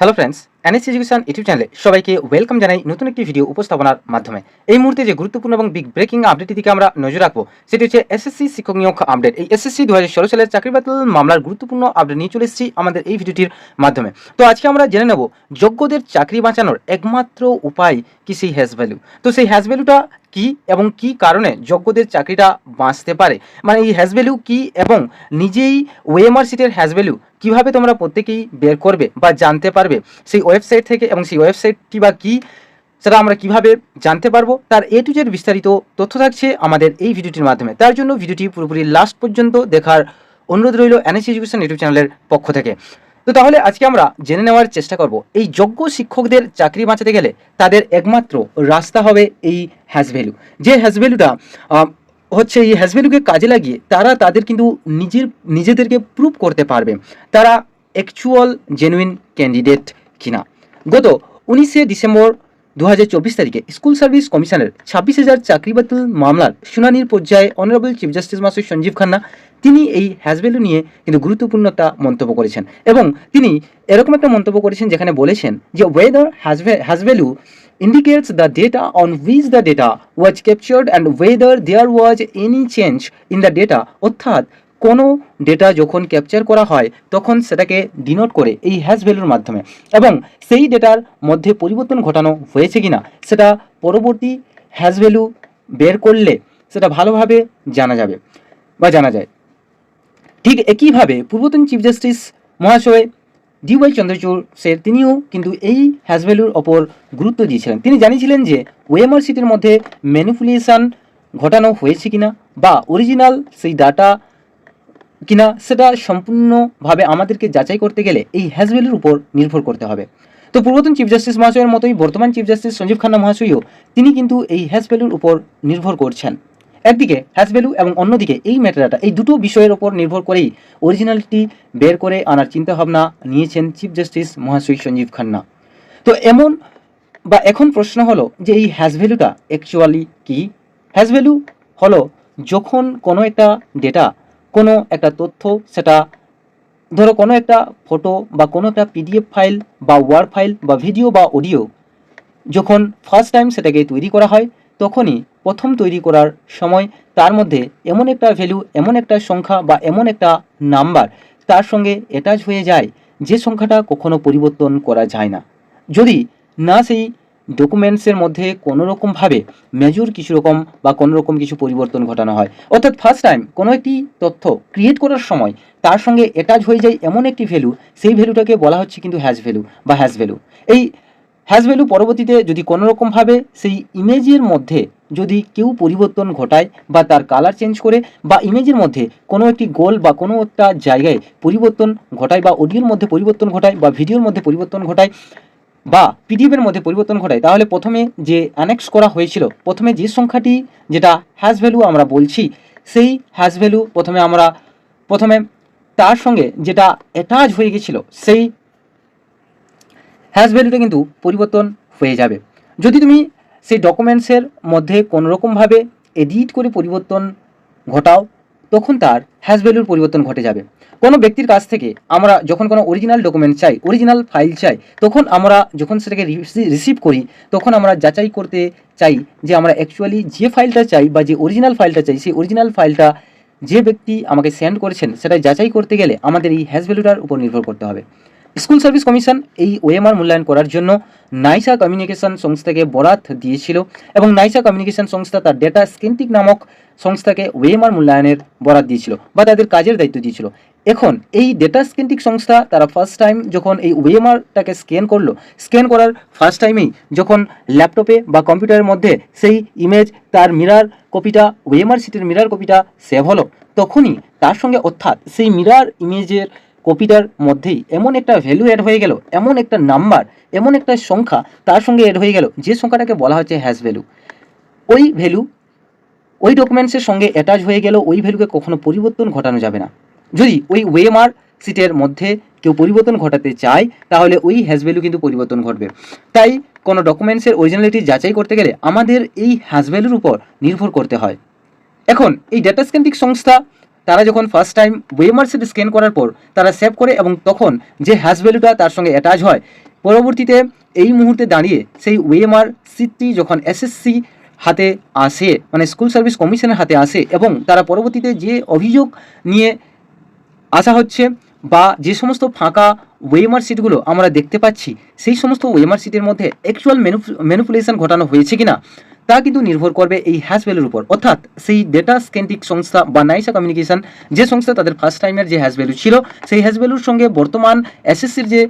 Hello friends NS education YouTube চ্যানেলে সবাইকে welcome জানাই নতুন একটি ভিডিও উপস্থাপনার মাধ্যমে। এই মুহূর্তে যে গুরুত্বপূর্ণ এবং বিগ ব্রেকিং আপডেটের দিকে আমরা নজর রাখব, সেটি হচ্ছে এসএসসি শিক্ষক নিয়োগ আপডেট এই এসএসসি দু হাজার ষোলো সালের চাকরি বাতিল মামলার গুরুত্বপূর্ণ আপডেট নিয়ে চলে এসেছি আমাদের এই ভিডিওটির মাধ্যমে। তো আজকে আমরা জেনে নেব, যোগ্যদের চাকরি বাঁচানোর একমাত্র উপায় কি সেই হ্যাশ ভ্যালু তো সেই হ্যাশ ভ্যালুটা কি এবং কি কারণে যোগ্যদের চাকরিটা বাঁচতে পারে? মানে এই হ্যাশ ভ্যালু কি এবং নিজেই ওয়েমার সিটের হ্যাশ ভ্যালু কীভাবে তোমরা প্রত্যেকেই বের করবে বা জানতে পারবে? সেই ওয়েবসাইট থেকে এবং সেই ওয়েবসাইটটি বা কি, সেটা আমরা কীভাবে জানতে পারব, তার এ টু জেড বিস্তারিত তথ্য থাকছে আমাদের এই ভিডিওটির মাধ্যমে। তার জন্য ভিডিওটি পুরোপুরি লাস্ট পর্যন্ত দেখার অনুরোধ রইল এনএসি এডুকেশন ইউটিউব চ্যানেলের পক্ষ থেকে। তো তাহলে আজকে আমরা জেনে নেওয়ার চেষ্টা করব, এই যোগ্য শিক্ষকদের চাকরি বাঁচাতে গেলে তাদের একমাত্র রাস্তা হবে এই হ্যাশ ভ্যালু যে হ্যাশ ভ্যালুটা হচ্ছে এই হ্যাশ ভ্যালুকে কাজে লাগিয়ে তারা তাদের কিন্তু নিজের, নিজেদেরকে প্রুভ করতে পারবে। তারা অ্যাকচুয়াল জেনুইন ক্যান্ডিডেট কিনা। গত উনিশে ডিসেম্বর দু হাজার চব্বিশ তারিখে স্কুল সার্ভিস কমিশনের ছাব্বিশ হাজার চাকরি বাতিল মামলার শুনানির পর্যায়ে অনারেবল চিফ জাস্টিস মাসুদ সঞ্জীব খান্না, তিনি এই হ্যাশ ভ্যালু নিয়ে কিন্তু গুরুত্বপূর্ণ একটা মন্তব্য করেছেন এবং তিনি এরকম একটা মন্তব্য করেছেন যেখানে বলেছেন যে whether has has value indicates the data on which the data was captured and whether there was any change in the data, অর্থাৎ কোনো ডেটা যখন ক্যাপচার করা হয়, তখন সেটাকে ডিনোট করে এই হ্যাশ ভ্যালুর মাধ্যমে। এবং সেই ডেটার মধ্যে পরিবর্তন ঘটানো হয়েছে কিনা, সেটা পরবর্তী হ্যাশ ভ্যালু বের করলে সেটা ভালোভাবে জানা যাবে বা জানা যায়। ঠিক একইভাবে পূর্বতন চিফ জাস্টিস মহাশয় ডিওয়াই চন্দ্রচূড় স্যার তিনিও কিন্তু এই হ্যাশ ভ্যালুর ওপর গুরুত্ব দিয়েছিলেন। তিনি জানিয়েছিলেন যে ওয়েমার সিটির মধ্যে ম্যানিপুলেশন ঘটানো হয়েছে কিনা বা অরিজিনাল সেই ডাটা কিনা সেটা সম্পূর্ণভাবে আমাদেরকে যাচাই করতে গেলে এই হ্যাশ ভ্যালুর উপর নির্ভর করতে হবে। তো পূর্বতন চিফ জাস্টিস মহাশয়ের মতোই বর্তমান চিফ জাস্টিস সঞ্জীব খান্না মহাশয়ও তিনি কিন্তু এই হ্যাশ ভ্যালুর উপর নির্ভর করছেন। একদিকে হ্যাশ ভ্যালু এবং অন্যদিকে এই ম্যাটারটা, এই দুটো বিষয়ের ওপর নির্ভর করেই অরিজিনালিটি বের করে আনার চিন্তাভাবনা নিয়েছেন চিফ জাস্টিস মহাশয় সঞ্জীব খান্না। তো এমন বা এখন প্রশ্ন হলো যে এই হ্যাশ ভ্যালুটা অ্যাকচুয়ালি কি? হ্যাশ ভ্যালু হলো যখন কোনো একটা ডেটা কোনো একটা তথ্য, সেটা ধরো কোনো একটা ফটো বা কোনো একটা পিডিএফ ফাইল বা ওয়ার্ড ফাইল বা ভিডিও বা অডিও যখন ফার্স্ট টাইম সেটাকে তৈরি করা হয়, তখনই প্রথম তৈরি করার সময় তার মধ্যে এমন একটা ভ্যালু এমন একটা সংখ্যা বা এমন একটা নাম্বার তার সঙ্গে অ্যাটাচ হয়ে যায়, যে সংখ্যাটা কখনো পরিবর্তন করা যায় না। যদি না সেই ডকুমেন্টসের মধ্যে কোনো রকমভাবে মেজর কিছু রকম বা কোনো রকম কিছু পরিবর্তন ঘটানো হয়। অর্থাৎ ফার্স্ট টাইম কোনো একটি তথ্য ক্রিয়েট করার সময় তার সঙ্গে অ্যাটাচ হয়ে যায় এমন একটি ভ্যালু সেই ভ্যালুটাকে বলা হচ্ছে কিন্তু হ্যাশ ভ্যালু বা হ্যাশ ভ্যালু এই হ্যাশ ভ্যালু পরবর্তীতে যদি কোনো রকমভাবে সেই ইমেজের মধ্যে যদি কেউ পরিবর্তন ঘটায় বা তার কালার চেঞ্জ করে বা ইমেজের মধ্যে কোনো একটি গোল বা কোনো একটা জায়গায় পরিবর্তন ঘটায় বা অডিওর মধ্যে পরিবর্তন ঘটায় বা ভিডিওর মধ্যে পরিবর্তন ঘটায় বা পিডিএফের মধ্যে পরিবর্তন ঘটায়, তাহলে প্রথমে যে অ্যানেক্স করা হয়েছিল, প্রথমে যে সংখ্যাটি যেটা হ্যাশ ভ্যালু আমরা বলছি, সেই হ্যাশ ভ্যালু প্রথমে আমরা, প্রথমে তার সঙ্গে যেটা অ্যাটাচ হয়ে গেছিল, সেই হ্যাশ ভ্যালুটা কিন্তু পরিবর্তন হয়ে যাবে। যদি তুমি সেই ডকুমেন্টসের মধ্যে কোনো রকমভাবে এডিট করে পরিবর্তন ঘটাও, তখন তার হ্যাশ ভ্যালুর পরিবর্তন ঘটে যাবে। কোনো ব্যক্তির কাছ থেকে আমরা যখন কোনো অরিজিনাল ডকুমেন্ট চাই অরিজিনাল ফাইল চাই, তখন আমরা যখন সেটাকে রিসিভ করি, তখন আমরা যাচাই করতে চাই যে আমরা অ্যাকচুয়ালি যে ফাইলটা চাই বা যে অরিজিনাল ফাইলটা চাই, সেই অরিজিনাল ফাইলটা যে ব্যক্তি আমাকে সেন্ড করেছেন সেটা যাচাই করতে গেলে আমাদের এই হ্যাশ ভ্যালুটার উপর নির্ভর করতে হবে। স্কুল সার্ভিস কমিশন এই ওএমআর মূল্যায়ন করার জন্য নাইসা কমিউনিকেশন সংস্থাকে বরাত দিয়েছিল এবং নাইসা কমিউনিকেশন সংস্থা তার ডেটা স্কেন্টিক নামক সংস্থাকে ওএমআর মূল্যায়নের বরাত দিয়েছিল বা তাদের কাজের দায়িত্ব দিয়েছিল। এখন এই ডেটা স্কেন্টিক সংস্থা তারা ফার্স্ট টাইম যখন এই ওএমআরটাকে স্ক্যান করল স্ক্যান করার ফার্স্ট টাইমেই যখন ল্যাপটপে বা কম্পিউটারের মধ্যে সেই ইমেজ তার মিরার কপিটা ওএমআর সিটের মিরার কপিটা সেভ হলো, তখনই তার সঙ্গে অর্থাৎ সেই মিরার ইমেজের কপিটার মধ্যেই এমন একটা ভ্যালু অ্যাড হয়ে গেল, এমন একটা নাম্বার এমন একটা সংখ্যা তার সঙ্গে অ্যাড হয়ে গেল, যে সংখ্যাটাকে বলা হচ্ছে হ্যাশ ভ্যালু ওই ভ্যালু ওই ডকুমেন্টসের সঙ্গে অ্যাটাচ হয়ে গেল, ওই ভ্যালুকে কখনো পরিবর্তন ঘটানো যাবে না। যদি ওই ওয়েমার সিটের মধ্যে কেউ পরিবর্তন ঘটাতে চায়, তাহলে ওই হ্যাশ ভ্যালু কিন্তু পরিবর্তন ঘটবে। তাই কোনো ডকুমেন্টসের অরিজিনালিটি যাচাই করতে গেলে আমাদের এই হ্যাশ ভ্যালুর উপর নির্ভর করতে হয়। এখন এই ডেটা সংস্থা তারা যখন first time OMR sheet scan করার পর তারা সেভ করে এবং তখন যে হ্যাশ ভ্যালুটা তার সঙ্গে অ্যাটাচ হয়, পরবর্তীতে এই মুহূর্তে দাঁড়িয়ে সেই ওয়েমার সিটটি যখন এসএসসি হাতে আসে মানে স্কুল সার্ভিস কমিশনের হাতে আসে এবং তারা পরবর্তীতে যে অভিযোগ নিয়ে আসা হচ্ছে বা যে সমস্ত ফাঁকা ওয়েমার সিটগুলো আমরা দেখতে পাচ্ছি, সেই সমস্ত ওয়েমার সিটের মধ্যে অ্যাকচুয়াল ম্যানুপুলেশন ঘটানো হয়েছে কিনা তা কিন্তু নির্ভর করবে এই হ্যাশ ভ্যালুর উপর। অর্থাৎ সেই ডেটা স্কেন্টিক সংস্থা বা নাইসা কমিউনিকেশন যে সংস্থা তাদের ফার্স্ট টাইমের যে হ্যাশ ভ্যালু ছিল, সেই হ্যাশ ভ্যালুর সঙ্গে বর্তমান এসএসসির যে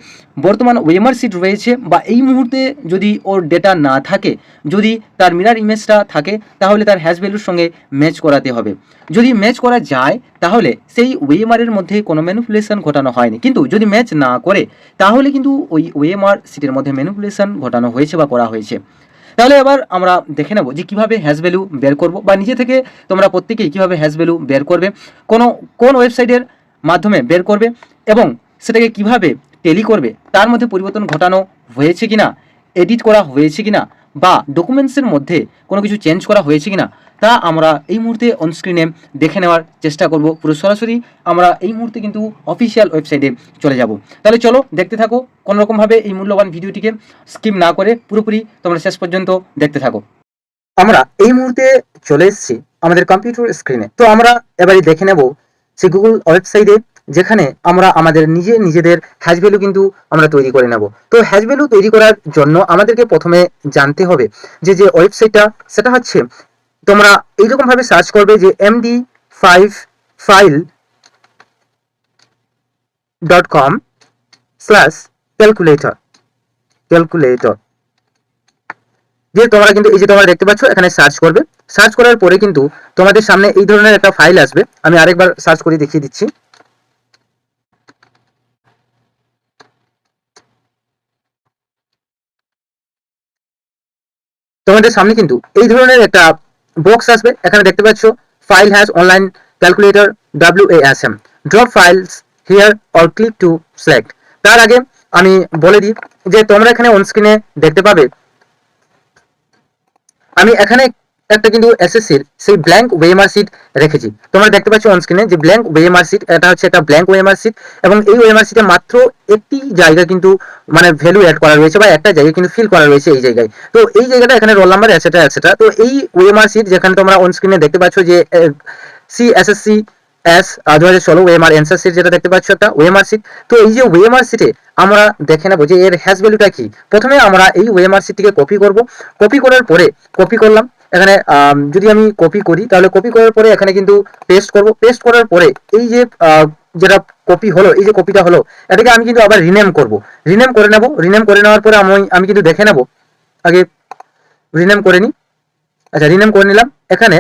বর্তমান ওয়েমার সিট রয়েছে বা এই মুহূর্তে যদি ওর ডেটা না থাকে, যদি তার মিরার ইমেজটা থাকে, তাহলে তার হ্যাশ ভ্যালুর সঙ্গে ম্যাচ করাতে হবে। যদি ম্যাচ করা যায়, তাহলে সেই ওয়েমারের মধ্যে কোনো ম্যানুপুলেশন ঘটানো হয়নি। কিন্তু যদি ম্যাচ না করে, তাহলে কিন্তু ওই ওয়েমার সিটের মধ্যে ম্যানুপুলেশন ঘটানো হয়েছে বা করা হয়েছে। তাহলে এবার আমরা দেখে নেব যে কীভাবে হ্যাশ ভ্যালু বের করব বা নিজে থেকে তোমরা প্রত্যেকেই কীভাবে হ্যাশ ভ্যালু বের করবে, কোনো, কোন ওয়েবসাইটের মাধ্যমে বের করবে এবং সেটাকে কীভাবে টেলি করবে, তার মধ্যে পরিবর্তন ঘটানো হয়েছে কিনা এডিট করা হয়েছে কিনা বা ডকুমেন্টসের মধ্যে কোনো কিছু চেঞ্জ করা হয়েছে কিনা, তা আমরা এই মুহূর্তে অনস্ক্রিনে দেখে নেওয়ার চেষ্টা করব। পুরো সরাসরি আমরা এই মুহূর্তে কিন্তু অফিসিয়াল ওয়েবসাইটে চলে যাব। তাহলে চলো দেখতে থাকো, কোনোরকমভাবে এই মূল্যবান ভিডিওটিকে স্কিম না করে পুরোপুরি তোমরা শেষ পর্যন্ত দেখতে থাকো। আমরা এই মুহূর্তে চলে এসেছি আমাদের কম্পিউটার স্ক্রিনে তো আমরা এবারে দেখে নেব সেই গুগল ওয়েবসাইটে যেখানে আমরা আমাদের নিজে নিজেদের হ্যাশ ভ্যালু কিন্তু আমরা তৈরি করে নেব। তো হ্যাশ ভ্যালু তৈরি করার জন্য আমাদেরকে প্রথমে জানতে হবে যে যে ওয়েবসাইটটা সেটা হচ্ছে তোমরা এইরকম ভাবে সার্চ করবে যে MD five file dot com slash calculator calculator যে তোমরা কিন্তু এই যে তোমরা দেখতে পাচ্ছ, এখানে সার্চ করবে। সার্চ করার পরে কিন্তু তোমাদের সামনে এই ধরনের একটা ফাইল আসবে। আমি আরেকবার সার্চ করে দেখিয়ে দিচ্ছি। তোমাদের সামনে কিন্তু এই ধরনের একটা বক্স আসবে। এখানে দেখতে পাচ্ছ file hash online calculator W S M drop files here or click to select তার আগে আমি বলে দিই যে তোমরা এখানে অনস্ক্রিনে দেখতে পাবে, আমি এখানে একটা কিন্তু এসএসসির সেই ব্ল্যাঙ্ক ওয়েমার সিট রেখেছি। তোমরা দেখতে পাচ্ছ অন স্ক্রিনে যে ব্ল্যাঙ্ক ওয়েমার সিট এটা হচ্ছে একটা ব্ল্যাঙ্ক ওয়েমার সিট এবং এই ওয়েমার সিটে মাত্র একটি জায়গা কিন্তু মানে ভ্যালু অ্যাড করা রয়েছে বা একটা জায়গা কিন্তু ফিল করা রয়েছে এই জায়গায়। তো এই জায়গাটা এখানে রোল নাম্বার এটসেট্রা এটসেট্রা তো এই ওয়েমার সিট যেখানে তোমরা অন স্ক্রিনে দেখতে পাচ্ছ যে সি এসএসসি এস দু হাজার ষোলো ওয়েমার অ্যান্সার সিট যেটা দেখতে পাচ্ছ একটা ওয়েমার সিট তো এই যে ওয়েমার সিটে আমরা দেখে নেব যে এর হ্যাশ ভ্যালুটা কি। প্রথমে আমরা এই ওয়েমার সিটটিকে কপি করব। কপি করার পরে কপি করলাম। এখানে যদি আমি কপি করি, তাহলে কপি করার পরে এখানে কিন্তু পেস্ট করব। পেস্ট করার পরে এই যে যেটা কপি হলো, এই যে কপিটা হলো, এটাকে আমি কিন্তু আবার রিনেম করব। রিনেম করে নেব। রিনেম করে নেওয়ার পরে আমি আমি কিন্তু দেখে নেব। আগে রিনেম করে নিই আচ্ছা রিনেম করে নিলাম। এখানে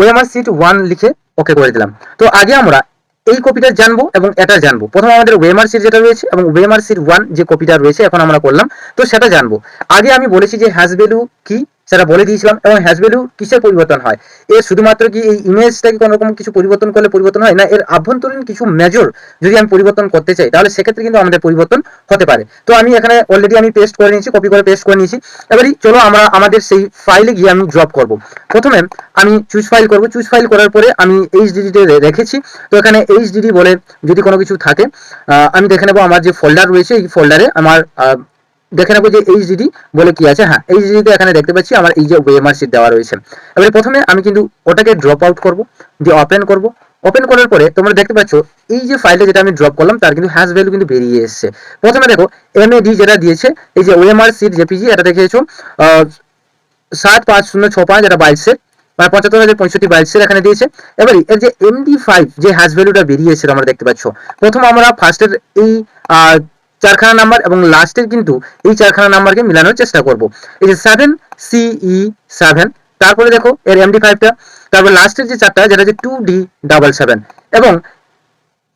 ওএমআর সিট ওয়ান লিখে ওকে করে দিলাম। তো আগে আমরা এই কপিটা জানব এবং এটা জানব। প্রথমে আমাদের ওয়েমার সিট যেটা রয়েছে এবং ওয়েমার সিট ওয়ান যে কপিটা রয়েছে, এখন আমরা করলাম। তো সেটা জানব। আগে আমি বলেছি যে হ্যাশ ভ্যালু কি? সেটা বলে দিয়েছিলাম এবং হ্যাশ ভ্যালু কিসের পরিবর্তন হয়? এর শুধুমাত্র কি এই ইমেজটাকে কোনো রকম কিছু পরিবর্তন করলে পরিবর্তন হয়? না, এর আভ্যন্তরীণ কিছু মেজর যদি আমি পরিবর্তন করতে চাই, তাহলে সেক্ষেত্রে কিন্তু আমাদের পরিবর্তন হতে পারে। তো আমি এখানে অলরেডি আমি পেস্ট করে নিয়েছি কপি করে পেস্ট করে নিয়েছি। এবারই চলো আমরা আমাদের সেই ফাইলে গিয়ে আমি ড্রপ করব। প্রথমে আমি চুজ ফাইল করব। চুজ ফাইল করার পরে আমি এইচডিডিতে রেখেছি। তো এখানে এইচডিডি বলে যদি কোনো কিছু থাকে আমি দেখে নেব আমার যে ফোল্ডার রয়েছে, এই ফোল্ডারে আমার দেখে নেব যে এইচডিডি বলে কি আছে। হ্যাঁ এইচডিডিতে এখানে দেখতে পাচ্ছি আমার এই যে ওয়েমার সিট দেওয়া রয়েছে। এবারে প্রথমে আমি কিন্তু ওটাকে ড্রপ আউট করব, দিয়ে ওপেন করব। ওপেন করার পরে তোমরা দেখতে পাচ্ছ, এই যে ফাইলটা যেটা আমি ড্রপ করলাম, তার কিন্তু হ্যাশ ভ্যালু কিন্তু বেরিয়ে এসেছে। প্রথমে দেখো এমএডি যেটা দিয়েছে, এই যে ওএমআর সিট জেপিজি এটা দেখেছ সাত পাঁচ শূন্য ছ পাঁচ এটা বাইশের মানে পঁচাত্তর হাজার পঁয়ষট্টি বাইশের এখানে দিয়েছে। এবারে এর যে এমডি ফাইভ যে হ্যাশ ভ্যালুটা বেরিয়েছে আমরা দেখতে পাচ্ছ। প্রথম আমরা ফার্স্টের এই চারখানা নাম্বার এবং লাস্টের কিন্তু এই চারখানা নাম্বারকে মিলানোর চেষ্টা করব। এই যে সেভেন সিই সেভেন তারপরে দেখো এর এমডি ফাইভটা তারপর লাস্টের যে চারটা, যেটা হচ্ছে টু ডি ডাবল সেভেন এবং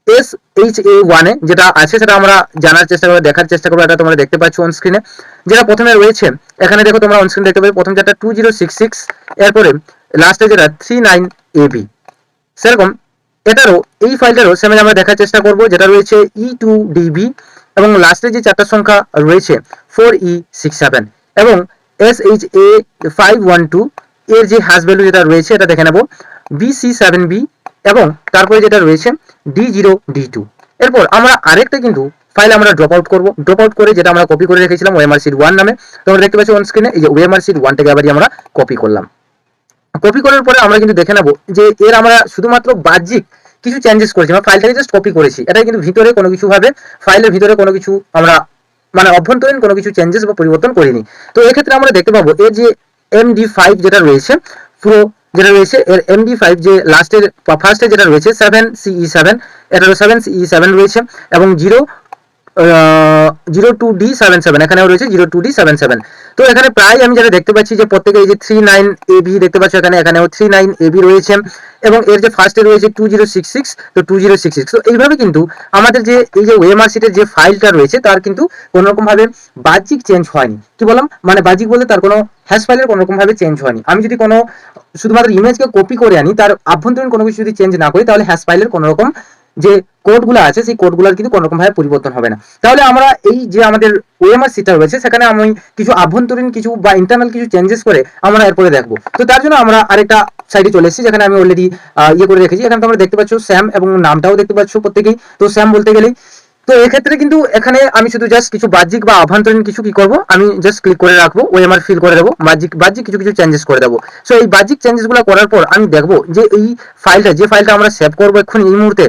এস এইচ এ ওয়ানে যেটা আছে সেটা আমরা জানার চেষ্টা করব, দেখার চেষ্টা করব, এটা তোমরা দেখতে পাচ্ছ অন স্ক্রিনে যেটা প্রথমে রয়েছে, এখানে দেখো তোমরা অন স্ক্রিন দেখতে পাবে, প্রথম চারটা টু জিরো সিক্স সিক্স এরপরে লাস্টে যেটা থ্রি নাইন এ বি সেরকম এটারও, এই ফাইলটারও সেমে আমরা দেখার চেষ্টা করব, যেটা রয়েছে ই টু ডিবি এবং লাস্টে যে চারটা সংখ্যা রয়েছে ফোর ই সিক্স সেভেন এবং S H A five one two এর যে হ্যাশ ভ্যালু যেটা রয়েছে এটা দেখে নেব বি সি সেভেন বি এবং তারপরে যেটা রয়েছে ডি জিরো ডি টু এরপর আমরা আরেকটা কিন্তু ফাইল আমরা ড্রপ আউট করব। ড্রপ আউট করে যেটা আমরা কপি করে রেখেছিলাম ওএমআর সিট ওয়ান নামে তোমরা দেখতে পাচ্ছি অন স্ক্রিনে এই যে ওএমআর সিট ওয়ানটাকে আবারই আমরা কপি করলাম। কপি করার পরে আমরা কিন্তু দেখে নেব যে এর আমরা শুধুমাত্র বাহ্যিক কিছু চেঞ্জেস করেছি, আমরা ফাইলটাকে জাস্ট কপি করেছি। এটা কিন্তু ভিতরে কোনো কিছু ভাবে ফাইলের ভিতরে কোনো কিছু আমরা মানে অভ্যন্তরীণ কোনো কিছু চেঞ্জেস বা পরিবর্তন করিনি। তো এক্ষেত্রে আমরা দেখতে পাবো, এই যে এমডি ফাইভ যেটা রয়েছে, পুরো যেটা রয়েছে, এর এমডি ফাইভ যে লাস্টের ফার্স্টে যেটা রয়েছে সেভেন সিই সেভেন এটা সেভেন সিই সেভেন রয়েছে, এবং zero zero two D seven seven এখানেও রয়েছে zero two D seven seven তো এখানে প্রায় আমি যেটা দেখতে পাচ্ছি যে প্রত্যেকে এই যে থ্রি নাইন এবি দেখতে পাচ্ছ এখানে, এখানেও থ্রি নাইন এবি রয়েছে। এবং এর যে ফার্স্টে রয়েছে টু জিরো সিক্স সিক্স তো টু জিরো সিক্স সিক্স তো এইভাবে কিন্তু আমাদের যে, এই যে ওয়েমার সিটের যে ফাইলটা রয়েছে, তার কিন্তু কোনো রকম ভাবে বাহ্যিক চেঞ্জ হয়নি। কি বললাম? মানে বাহ্যিক বলতে তার কোনো হ্যাশ ফাইলের কোনো রকম ভাবে চেঞ্জ হয়নি। আমি যদি কোনো, শুধুমাত্র ইমেজকে কপি করে আনি, তার আভ্যন্তরীণ কোনো কিছু যদি চেঞ্জ না করি, তাহলে হ্যাশ ফাইলের কোনো রকম যে কোডগুলো আছে, সেই কোডগুলোর কিন্তু কোনো রকম ভাবে পরিবর্তন হবে না। তাহলে আমরা এই যে আমাদের ওএমআর সিটা রয়েছে, সেখানে আমি কিছু আভ্যন্তরীণ কিছু বা ইন্টারনাল কিছু চেঞ্জেস করে আমরা এরপরে দেখব। তো তার জন্য আমরা আরেকটা সাইডে চলে এসেছি, যেখানে আমি অলরেডি ইয়ে করে রেখেছি। এখানে তোমরা দেখতে পাচ্ছ স্যাম এবং নামটাও দেখতে পাচ্ছ প্রত্যেকেই। তো স্যাম বলতে গেলেই তো এক্ষেত্রে কিন্তু এখানে আমি শুধু জাস্ট কিছু বাহ্যিক বা আভ্যন্তরীণ কিছু কি করব? আমি জাস্ট ক্লিক করে রাখব, ওই আমার ফিল করে দেবো, বাহ্যিক বাহ্যিক কিছু কিছু চেঞ্জেস করে দেবো। সো এই বাহ্যিক চেঞ্জেসগুলো করার পর আমি দেখব যে এই ফাইলটা যে ফাইলটা আমরা সেভ করব এখন এই মুহূর্তে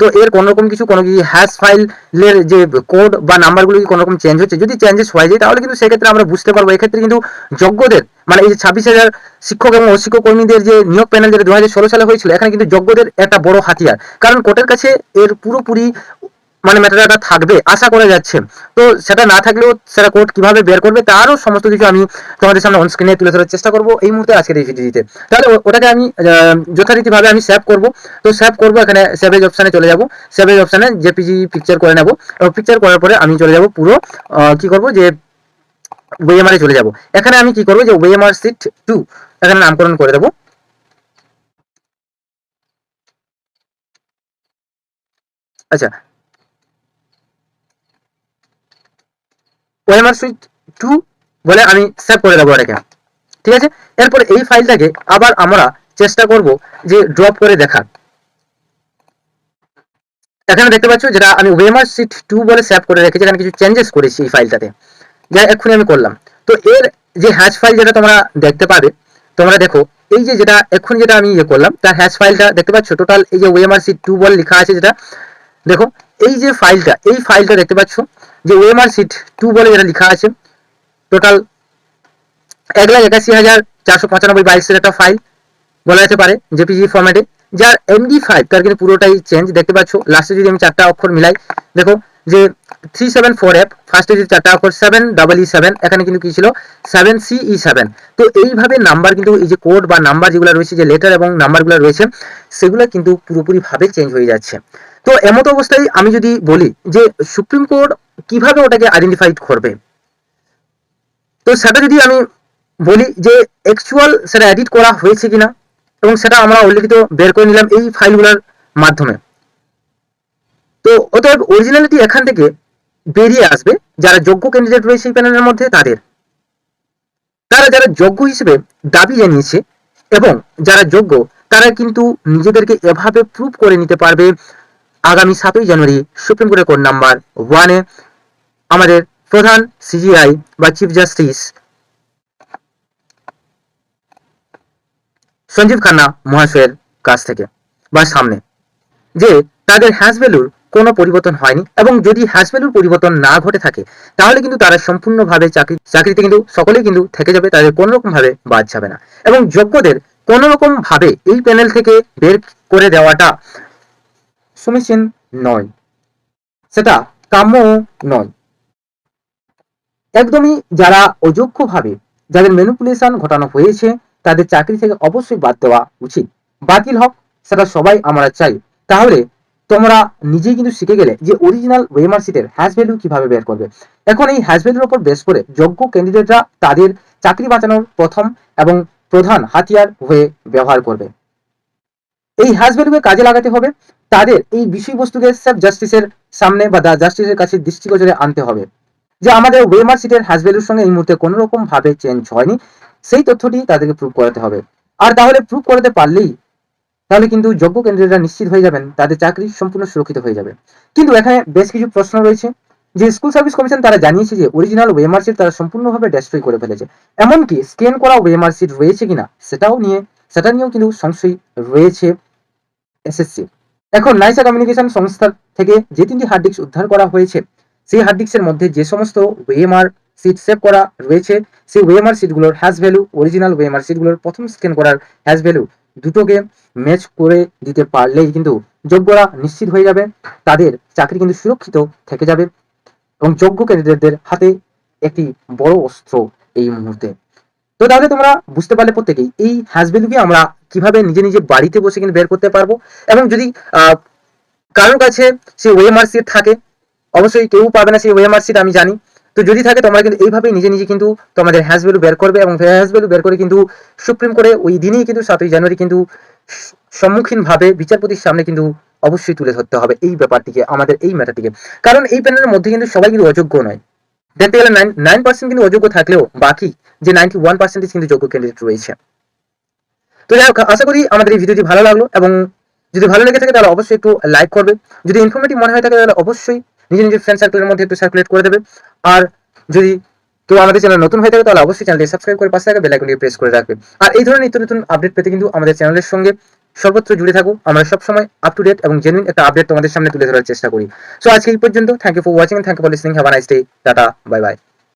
তো এর কোনো রকম কিছু, কোনো কিছু হ্যাশ ফাইলের যে কোড বা নাম্বারগুলো কি কোনো রকম চেঞ্জ হচ্ছে? যদি চেঞ্জেস হয়ে যায়, তাহলে কিন্তু সেক্ষেত্রে আমরা বুঝতে পারব এক্ষেত্রে কিন্তু যোগ্যদের মানে এই যে ছাব্বিশ হাজার শিক্ষক এবং অশিক্ষক কর্মীদের যে নিয়োগ প্যানেল যেটা দু হাজার ষোলো সালে হয়েছিল, এখানে কিন্তু যোগ্যদের একটা বড় হাতিয়ার। কারণ কোর্টের কাছে এর পুরোপুরি মানে ম্যাটারটা থাকবে, আশা করা যাচ্ছে। তো সেটা না থাকলেও সেটা কোর্ট কীভাবে বের করবে তারও সমস্ত কিছু আমি তোমাদের সামনে অন স্ক্রিনে তুলে ধরার চেষ্টা করব এই মুহূর্তে আজকের এই ভিডিওতে তাহলে ওটাকে আমি যথারীতিভাবে আমি সেভ করব। তো সেভ করব এখানে সেভেজ অপশানে চলে যাব। সেভেজ অপশানে জেপিজি পিকচার করে নেব। এবং পিকচার করার পরে আমি চলে যাব পুরো কি করব যে ওয়েমারে চলে যাব। এখানে আমি কি করব যে ওয়েমার সিট টু এখানে নামকরণ করে দেবো। আচ্ছা ওএমআর সুইট টু বলে আমি সেভ করে দেবো এটাকে। ঠিক আছে? এরপর এই ফাইলটাকে আবার আমরা চেষ্টা করব যে ড্রপ করে দেখার। এখানে দেখতে পাচ্ছ যেটা আমি ওয়েমার সিট টু বলে সেভ করে রেখেছি এখানে কিছু চেঞ্জেস করেছি এই ফাইলটাতে। যা এক্ষুনি আমি করলাম। তো এর যে হ্যাশ ফাইল যেটা তোমরা দেখতে পাবে, তোমরা দেখো, এই যে যেটা, এক্ষুনি যেটা আমি ইয়ে করলাম, তার হ্যাশ ফাইলটা দেখতে পাচ্ছ? টোটাল এই যে ওয়েমার সিট টু বলে লেখা আছে যেটা। দেখো, এই যে ফাইলটা এই ফাইলটা দেখতে পাচ্ছ? যে ওএমআর সিট টু বলে যেটা লেখা আছে। টোটাল এক লাখ একাশি হাজার চারশো পঁচানব্বই বাইশের একটা ফাইল বলা যেতে পারে জেপিজি ফরম্যাটে যার এমডি ফাইভ তার কিন্তু পুরোটাই চেঞ্জ দেখতে পাচ্ছ। লাস্টে যদি আমি চারটা অক্ষর মিলাই, দেখো যে থ্রি সেভেন ফোর এফ ফার্স্টে যদি চারটা অক্ষর সেভেন ডাবল ই সেভেন এখানে কিন্তু কি ছিল? সেভেন সি ই সেভেন তো এইভাবে নাম্বার কিন্তু এই যে কোড বা নাম্বার যেগুলো রয়েছে, যে লেটার এবং নাম্বারগুলো রয়েছে, সেগুলো কিন্তু পুরোপুরিভাবে চেঞ্জ হয়ে যাচ্ছে। তো এমত অবস্থায় আমি যদি বলি যে সুপ্রিম কোর্ট কীভাবে ওটাকে আইডেন্টিফাইড করবে? তো সেটা যদি আমি বলি যে অ্যাকচুয়াল সেটা এডিট করা হয়েছে কিনা, এবং সেটা আমরা অলরেডি তো বের করে নিলাম এই ফাইলগুলোর মাধ্যমে। তো অতএব অরিজিনালিটি এখান থেকে বেরিয়ে আসবে, যারা যোগ্য ক্যান্ডিডেট রয়েছে এই প্যানেলের মধ্যে, তাদের। তারা যারা যোগ্য হিসেবে দাবি জানিয়েছে, এবং যারা যোগ্য, তারা কিন্তু নিজেদেরকে এভাবে প্রুভ করে নিতে পারবে। আগামী সাতই জানুয়ারি সুপ্রিম কোর্টের কোর্ট নাম্বার ওয়ানে আমাদের প্রধান সিজিআই বা চিফ জাস্টিস সঞ্জীব খান্না মহাশয়ের কাছ থেকে বা সামনে, যে তাদের হ্যাশ ভ্যালুর কোনো পরিবর্তন হয়নি এবং যদি হ্যাশ ভ্যালুর পরিবর্তন না ঘটে থাকে, তাহলে কিন্তু তারা সম্পূর্ণভাবে চাকরি, চাকরিতে কিন্তু সকলেই কিন্তু থেকে যাবে, তাদের কোনো রকম ভাবে বাদ যাবে না। এবং যোগ্যদের কোনো রকম ভাবে এই প্যানেল থেকে বের করে দেওয়াটা সমীচীন নয়। সেটা কাম্য নয়। একদমই যারা অযোগ্যভাবে যাদের ম্যানিপুলেশন ঘটানো হয়েছে, তাদের চাকরি থেকে অবশ্যই বাদ দেওয়া উচিত। বাতিল হোক, সেটা সবাই আমরা চাই। তাহলে তোমরা নিজেই কিন্তু শিখে গেলে যে অরিজিনাল ওয়েমার সিটের হ্যাশ ভ্যালু কীভাবে বের করবে। এখন এই হ্যাশ ভ্যালুর উপর বেস করে যোগ্য ক্যান্ডিডেটরা তাদের চাকরি বাঁচানোর প্রথম এবং প্রধান হাতিয়ার হয়ে ব্যবহার করবে। এই হ্যাশ ভ্যালুকে কাজে লাগাতে হবে। তাদের এই বিষয়বস্তুকে সেফ জাস্টিসের সামনে বা দা জাস্টিসের কাছে দৃষ্টিগোচরে আনতে হবে। যে আমাদের ওয়েমার সিটের হ্যাশ ভ্যালুর সঙ্গে এই মুহূর্তে কোনো রকম ভাবে চেঞ্জ হয়নি। সেই তথ্যটি তাদেরকে প্রুভ করাতে হবে। আর তাহলে প্রুভ করাতে পারলেই তাহলে কিন্তু যোগ্য ক্যান্ডিডেটরা নিশ্চিত হয়ে যাবেন, তাদের চাকরি সম্পূর্ণ সুরক্ষিত হয়ে যাবে। কিন্তু এখানে বেশ কিছু প্রশ্ন রয়েছে। যে স্কুল সার্ভিস কমিশন তারা জানিয়েছে যে অরিজিনাল ওয়েমার সিট তারা সম্পূর্ণভাবে ডেস্ট্রয় করে ফেলেছে। এমনকি স্ক্যান করা ওয়েমার সিট রয়েছে কিনা সেটাও নিয়ে, সেটা নিয়েও কিন্তু সংশয় রয়েছে এসএসসি এখন নাইসা কমিউনিকেশন সংস্থা থেকে যে তিনটি হার্ড ডিস্ক উদ্ধার করা হয়েছে সেই হার্ড ডিস্কের মধ্যে যে সমস্ত ওয়েমার সিট সেভ করা রয়েছে, সেই ওয়েমার সিটগুলোর হ্যাশ ভ্যালু অরিজিনাল ওয়েমার সিটগুলোর প্রথম স্ক্যান করার হ্যাশ ভ্যালু দুটোকে ম্যাচ করে দিতে পারলেই কিন্তু যোগ্যরা নিশ্চিত হয়ে যাবে, তাদের চাকরি কিন্তু সুরক্ষিত থেকে যাবে এবং যোগ্য ক্যান্ডিডেটদের হাতে একটি বড় অস্ত্র এই মুহূর্তে। তো তাহলে তোমরা বুঝতে পারলে প্রত্যেকেই এই হ্যাশ ভ্যালুকে আমরা কীভাবে নিজে নিজে বাড়িতে বসে কিন্তু বের করতে পারব এবং যদি কারোর কাছে সেই ওয়েমার সিট থাকে অবশ্যই কেউ পাবে না সেই ওয়েমার সিট আমি জানি। তো যদি থাকে, তোমরা কিন্তু এইভাবেই নিজে নিজে কিন্তু তোমাদের হ্যাশ ভ্যালু বের করবে এবং হ্যাশ ভ্যালু বের করে কিন্তু সুপ্রিম কোর্টে ওই দিনই কিন্তু সাতই জানুয়ারি কিন্তু সম্মুখীন ভাবে বিচারপতির সামনে কিন্তু অবশ্যই তুলে ধরতে হবে এই ব্যাপারটিকে, আমাদের এই ম্যাটারটিকে। কারণ এই প্যানেলের মধ্যে কিন্তু সবাই কিন্তু অযোগ্য নয়। দেখতে গেলে নাইন নাইন পার্সেন্ট কিন্তু অযোগ্য থাকলেও বাকি যে নাইনটি ওয়ান পার্সেন্টেজ কিন্তু যোগ্য ক্যান্ডিডেট রয়েছে। তো যাই হোক, আশা করি আমাদের এই ভিডিওটি ভালো লাগল এবং যদি ভালো লেগে থাকে তাহলে অবশ্যই একটু লাইক করবে। যদি ইনফরমেটিভ মনে হয় থাকে তাহলে অবশ্যই নিজের নিজের ফ্রেন্ড সার্কেলের মধ্যে একটু সার্কুলেট করে দেবে। আর যদি কেউ আমাদের চ্যানেল নতুন হয়ে থাকে, তাহলে অবশ্যই চ্যানেলটি সাবস্ক্রাইব করে পাশে থাকা বেলাইকনটি প্রেস করে রাখবে। আর এই ধরনের নিত্য নতুন আপডেট পেতে কিন্তু আমাদের চ্যানেলের সঙ্গে সর্বত্র জুড়ে থাকুক আমরা সবসময় আপ টু ডেট এবং জেনুইন একটা আপডেট তোমাদের সামনে তুলে ধরার চেষ্টা করি। সো আজকে এই পর্যন্ত। Thank you for watching thank you for listening have a nice day tata bye bye